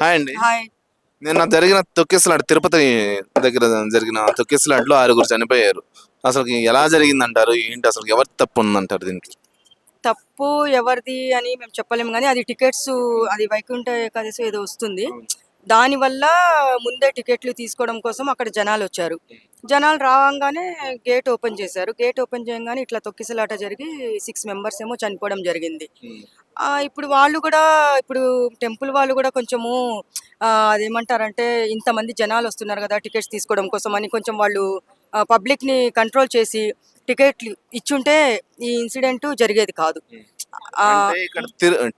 Hi అండి. Hi. నిన్న జరిగిన తొక్కిసలాట తిరుపతి దగ్గర జరిగిన తొక్కిసలాటలో ఆరుగురు చనిపోయారు. అసలు ఎలా జరిగిందంటారు? ఏంటి అసలు ఎవరి తప్పు ఉందంటారు దీనికి? తప్పు ఎవరిది అని మేము చెప్పలేము కానీ అది టికెట్స్ అది వైకుంఠ ఏకాదశి ఏదో వస్తుంది. దానివల్ల ముందే టికెట్లు తీసుకోవడం కోసం అక్కడ జనాలు వచ్చారు. జనాలు రావంగానే గేట్ ఓపెన్ చేశారు. గేట్ ఓపెన్ చేయగానే ఇట్లా తొక్కిసలాట జరిగి సిక్స్ మెంబర్స్ ఏమో చనిపోవడం జరిగింది. ఆ, ఇప్పుడు వాళ్ళు కూడా ఇప్పుడు టెంపుల్ వాళ్ళు కూడా కొంచెము అదేమంటారంటే ఇంతమంది జనాలు వస్తున్నారు కదా టికెట్స్ తీసుకోవడం కోసం అని కొంచెం వాళ్ళు పబ్లిక్ని కంట్రోల్ చేసి టికెట్లు ఇచ్చుంటే ఈ ఇన్సిడెంట్ జరిగేది కాదు.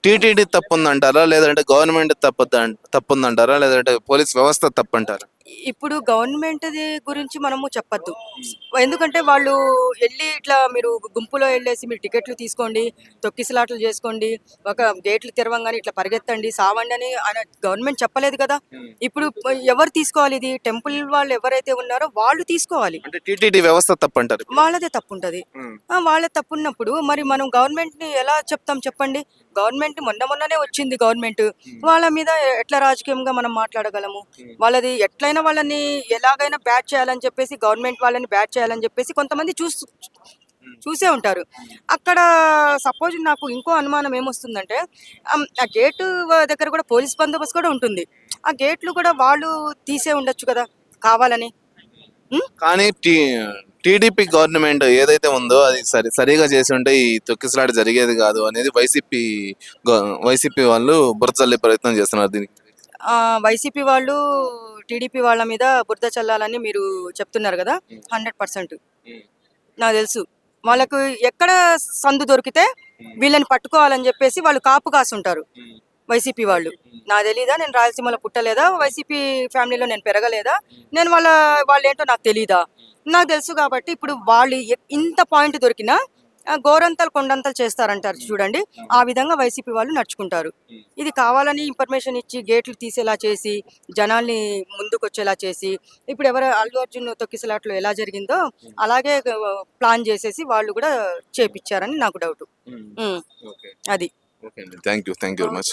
టీటీడీ తప్పు ఉందంటారా లేదంటే గవర్నమెంట్ తప్పు తప్పు ఉందంటారా లేదంటే పోలీస్ వ్యవస్థ తప్పు అంటారా ఇప్పుడు గవర్నమెంట్ గురించి మనము చెప్పొద్దు. ఎందుకంటే వాళ్ళు వెళ్ళి ఇట్లా మీరు గుంపులో వెళ్ళేసి మీరు టికెట్లు తీసుకోండి తొక్కిసలాటలు చేసుకోండి ఒక గేట్లు తెరవంగానే ఇట్లా పరిగెత్తండి సావండి అని ఆయన గవర్నమెంట్ చెప్పలేదు కదా. ఇప్పుడు ఎవరు తీసుకోవాలి ఇది? టెంపుల్ వాళ్ళు ఎవరైతే ఉన్నారో వాళ్ళు తీసుకోవాలి. టీటీడీ వ్యవస్థ తప్పు అంటారు వాళ్ళదే తప్పు ఉంటుంది వాళ్ళ తప్పు ఉన్నప్పుడు మరి మనం గవర్నమెంట్ని ఎలా చెప్తాం చెప్పండి? గవర్నమెంట్ మొన్న మొన్ననే వచ్చింది గవర్నమెంట్. వాళ్ళ మీద ఎట్లా రాజకీయంగా మనం మాట్లాడగలము? వాళ్ళది ఎట్లయినా వాళ్ళని ఎలాగైనా బ్యాట్ చేయాలని చెప్పేసి గవర్నమెంట్ వాళ్ళని బ్యాట్ చేయాలని చెప్పేసి కొంతమంది చూసు చూసే ఉంటారు. అక్కడ సపోజ్ నాకు ఇంకో అనుమానం ఏమొస్తుందంటే ఆ గేటు దగ్గర కూడా పోలీస్ బందోబస్తు కూడా ఉంటుంది. ఆ గేట్లు కూడా వాళ్ళు తీసే ఉండొచ్చు కదా కావాలని. కానీ టీడీపీ గవర్నమెంట్ ఏదైతే ఉందో అది సరి సరిగా చేసి ఉంటే ఈ తొక్కిసలాట జరిగేది కాదు అనేది వైసీపీ వైసీపీ వాళ్ళు బురదల్లే ప్రయత్నం చేస్తున్నారు దీనికి. వైసీపీ వాళ్ళు టీడీపీ వాళ్ళ మీద బురద చల్లాలని మీరు చెప్తున్నారు కదా? Hundred percent. నాకు తెలుసు. వాళ్ళకు ఎక్కడ సందు దొరికితే వీళ్ళని పట్టుకోవాలని చెప్పేసి వాళ్ళు కాపు కాసుంటారు వైసీపీ వాళ్ళు. నాకు తెలీదా? నేను రాయలసీమలో పుట్టలేదా? వైసీపీ ఫ్యామిలీలో నేను పెరగలేదా? నేను వాళ్ళ వాళ్ళు ఏంటో నాకు తెలీదా? నాకు తెలుసు కాబట్టి ఇప్పుడు వాళ్ళు ఇంత పాయింట్ దొరికినా గోరంతలు కొండంతలు చేస్తారంటారు చూడండి. ఆ విధంగా వైసీపీ వాళ్ళు నడుచుకుంటారు. ఇది కావాలని ఇన్ఫర్మేషన్ ఇచ్చి గేట్లు తీసేలా చేసి జనాల్ని ముందుకు వచ్చేలా చేసి ఇప్పుడు ఎవరు అల్లు అర్జున్ తొక్కిసలాట్లో ఎలా జరిగిందో అలాగే ప్లాన్ చేసేసి వాళ్ళు కూడా చేపించారని నాకు డౌట్. ఓకే అది. ఓకే అండి thank you thank you very much